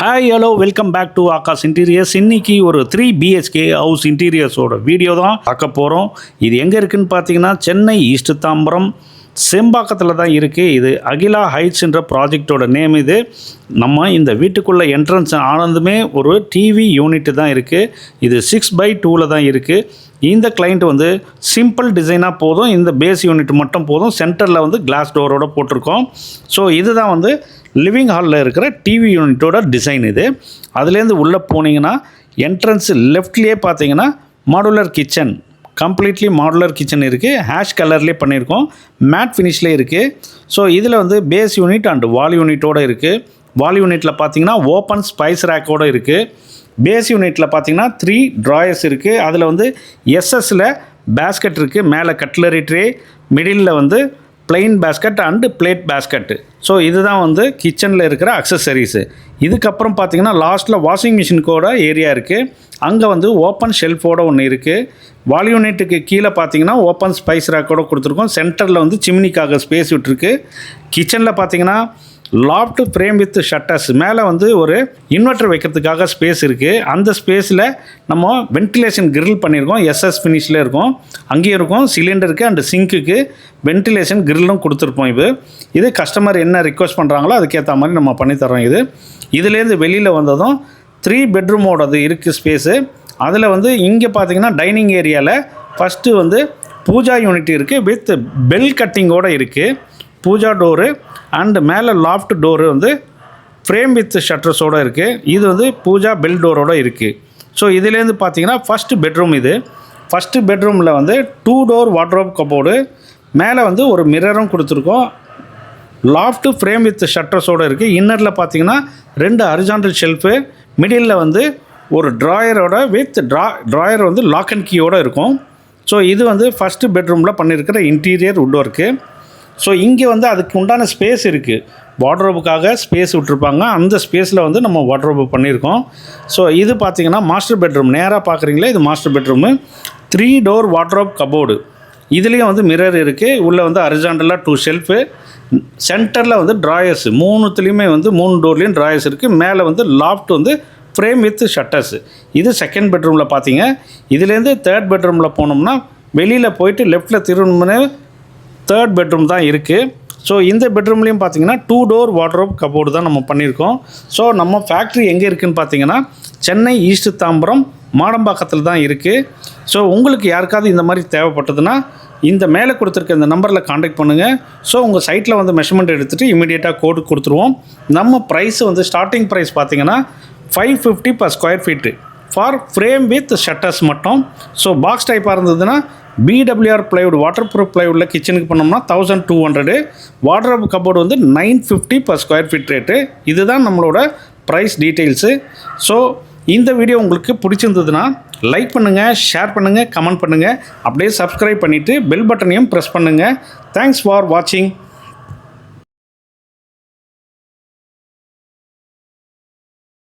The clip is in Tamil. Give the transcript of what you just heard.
Hi hello welcome back to Akash interiors இன்னைக்கு ஒரு த்ரீ பிஹெச்கே ஹவுஸ் இன்டீரியர்ஸோட வீடியோ தான் பார்க்க போகிறோம் இது எங்கே இருக்குன்னு பார்த்தீங்கன்னா சென்னை ஈஸ்ட் தாம்பரம் செம்பாக்கத்தில் தான் இருக்குது இது அகிலா ஹைட்ஸ்ன்ற ப்ராஜெக்டோட நேம் இது. நம்ம இந்த வீட்டுக்குள்ளே என்ட்ரன்ஸ் ஆனதுமே ஒரு டிவி யூனிட் தான் இருக்குது இது சிக்ஸ் பை டூவில் தான் இருக்குது இந்த கிளைண்ட் வந்து சிம்பிள் டிசைனாக போதும். இந்த பேஸ் யூனிட் மட்டும் போதும். சென்டரில் வந்து கிளாஸ் டோரோட போட்டிருக்கோம். ஸோ இதுதான் வந்து லிவிங் ஹாலில் இருக்கிற டிவி யூனிட்டோட டிசைன் இது. அதுலேருந்து உள்ளே போனீங்கன்னா என்ட்ரன்ஸ் லெஃப்ட்லேயே பார்த்தீங்கன்னா modular kitchen completely modular kitchen இருக்குது ஹேஷ் கலர்லேயே பண்ணியிருக்கோம். மேட் ஃபினிஷ்லேயே இருக்குது ஸோ இதில் வந்து பேஸ் யூனிட் அண்ட் வால் யூனிட்டோடு இருக்குது வால் யூனிட்டில் பார்த்தீங்கன்னா ஓப்பன் ஸ்பைஸ் ரேக்கோடு இருக்குது பேஸ் யூனிட்டில் பார்த்தீங்கன்னா த்ரீ ட்ராயர்ஸ் இருக்குது அதில் வந்து எஸ்எஸ்ஸில் பேஸ்கெட் இருக்குது மேலே கட்லரி ட்ரே மிடில் வந்து plain basket and plate basket so இதுதான் வந்து கிச்சனில் இருக்கிற அக்சசரிஸு இதுக்கப்புறம் பார்த்தீங்கன்னா லாஸ்ட்டில் வாஷிங் மிஷினுக்கோட ஏரியா இருக்குது அங்கே வந்து ஓப்பன் ஷெல்ஃபோட ஒன்று இருக்குது வால் யூனிட்டுக்கு கீழே பார்த்தீங்கன்னா ஓப்பன் ஸ்பைஸ் ரேக்கோட கொடுத்துருக்கோம். சென்டரில் வந்து சிம்னிக்காக ஸ்பேஸ் விட்டுருக்கு. கிச்சனில் பார்த்தீங்கன்னா லாஃப்ட் ஃப்ரேம் வித் ஷட்டர்ஸ் மேலே வந்து ஒரு இன்வெர்ட்டர் வைக்கிறதுக்காக ஸ்பேஸ் இருக்குது அந்த ஸ்பேஸில் நம்ம வென்டிலேஷன் கிரில் பண்ணியிருக்கோம். எஸ்எஸ் ஃபினிஷில் இருக்கும். அங்கேயும் இருக்கும். சிலிண்டருக்கு அண்ட் சிங்க்குக்கு வென்டிலேஷன் கிரில்லும் கொடுத்துருப்போம் இது. இது கஸ்டமர் என்ன ரிக்வஸ்ட் பண்ணுறாங்களோ அதுக்கேற்ற மாதிரி நம்ம பண்ணித்தரோம் இது. இதுலேருந்து வெளியில் வந்ததும் த்ரீ பெட்ரூமோடது இருக்குது ஸ்பேஸு அதில் வந்து இங்கே பார்த்தீங்கன்னா டைனிங் ஏரியாவில் ஃபஸ்ட்டு வந்து பூஜா யூனிட் இருக்குது வித் பெல் கட்டிங்கோடு இருக்குது பூஜா டோரு அண்டு மேலே லாஃப்ட் டோரு வந்து ஃப்ரேம் வித் ஷட்டர்ஸோடு இருக்குது இது வந்து பூஜா பெல் டோரோடு இருக்குது ஸோ இதுலேருந்து பார்த்தீங்கன்னா ஃபஸ்ட்டு பெட்ரூம் இது. ஃபஸ்ட்டு பெட்ரூமில் வந்து டூ டோர் வாட்ரோப் கபோர்டு மேலே வந்து ஒரு மிரரும் கொடுத்துருக்கோம். லாஃப்ட்டு ஃப்ரேம் வித் ஷட்டர்ஸோடு இருக்குது இன்னரில் பார்த்தீங்கன்னா ரெண்டு அரிஜாண்டல் ஷெல்ஃபு மிடில் வந்து ஒரு ட்ராயரோட வித் ட்ரா ட்ராயர் வந்து லாக் அண்ட் கீயோடு இருக்கும். ஸோ இது வந்து ஃபஸ்ட்டு பெட்ரூமில் பண்ணியிருக்கிற இன்டீரியர் உட் ஒர்க்கு ஸோ இங்கே வந்து அதுக்கு உண்டான ஸ்பேஸ் இருக்குது வாட்ரோபுக்காக ஸ்பேஸ் விட்டுருப்பாங்க. அந்த ஸ்பேஸில் வந்து நம்ம வாட்ரோபு பண்ணியிருக்கோம். ஸோ இது பார்த்திங்கன்னா மாஸ்டர் பெட்ரூம் நேராக பார்க்குறீங்களே? இது master bedroom three door wardrobe cupboard இதுலேயும் வந்து மிரர் இருக்குது உள்ளே வந்து அரிஜாண்டலாக டூ ஷெல்ஃபு சென்டரில் வந்து ட்ராயர்ஸ் மூணுத்துலேயுமே வந்து மூணு டோர்லேயும் ட்ராயர்ஸ் இருக்குது மேலே வந்து லாஃப்ட் வந்து ஃப்ரேம் வித் ஷட்டர்ஸ் இது செகண்ட் பெட்ரூமில் பார்த்தீங்க. இதுலேருந்து தேர்ட் பெட்ரூமில் போனோம்னா வெளியில் போயிட்டு லெஃப்ட்டில் திரும்பினே தேர்ட் பெட்ரூம் தான் இருக்குது ஸோ இந்த பெட்ரூம்லேயும் பார்த்தீங்கன்னா டூ டோர் வாட்ரோப் கபோர்டு தான் நம்ம பண்ணியிருக்கோம். ஸோ நம்ம ஃபேக்ட்ரி எங்கே இருக்குதுன்னு பார்த்தீங்கன்னா சென்னை ஈஸ்ட் தாம்பரம் மாடம்பாக்கத்தில் தான் இருக்குது ஸோ உங்களுக்கு யாருக்காவது இந்த மாதிரி தேவைப்பட்டதுன்னா இந்த மேலே கொடுத்துருக்க இந்த நம்பரில் காண்டாக்ட் பண்ணுங்கள் ஸோ உங்கள் சைட்டில் வந்து மெஷர்மெண்ட் எடுத்துகிட்டு இமீடியட்டாக கோடு கொடுத்துருவோம். நம்ம ப்ரைஸ் வந்து ஸ்டார்டிங் ப்ரைஸ் பார்த்தீங்கன்னா five fifty per square feet for frame with shutters மட்டும். ஸோ பாக்ஸ் டைப்பாக இருந்ததுன்னா பிடபிள்யூஆர் பிளைவுட் வாட்டர் ப்ரூஃப் பிளைவுட்டில் கிச்சனுக்கு பண்ணோம்னா thousand two hundred wardrobe cupboard வந்து nine fifty per square feet rate இதுதான் நம்மளோட ப்ரைஸ் டீட்டெயில்ஸு ஸோ இந்த வீடியோ உங்களுக்கு பிடிச்சிருந்ததுன்னா லைக் பண்ணுங்கள் ஷேர் பண்ணுங்கள் கமெண்ட் பண்ணுங்கள் அப்படியே சப்ஸ்கிரைப் பண்ணிவிட்டு பெல் பட்டனையும் ப்ரெஸ் பண்ணுங்கள் தேங்க்ஸ் ஃபார் வாட்சிங்